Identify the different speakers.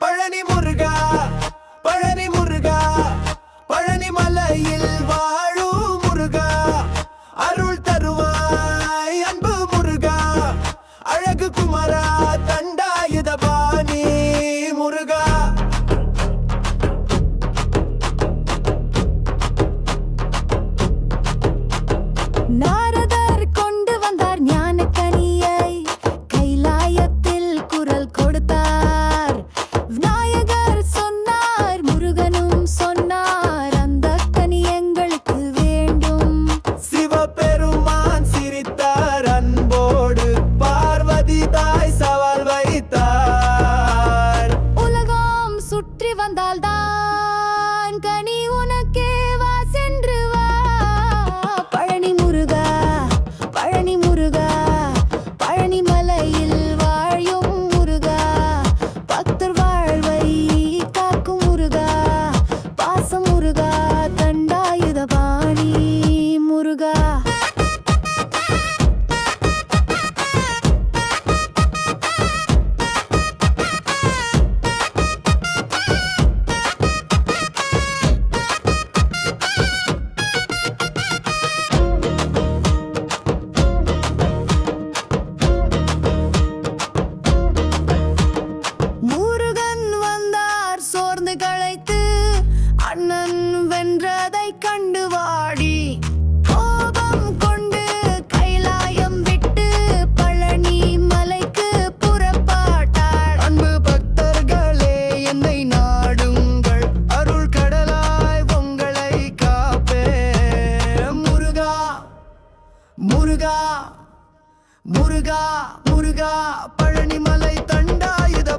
Speaker 1: பழனி முருகா பழனி முருகா பழனி மலையில் வாழும் முருகா. அருள் தருவாய் அன்பு முருகா. அழகு குமரா தண்டாயுதபாணி முருகா.
Speaker 2: நான் சுற்றி வந்தால்தான் கனி
Speaker 1: முருகா முருகா முருகா பழனிமலை தண்டாயுத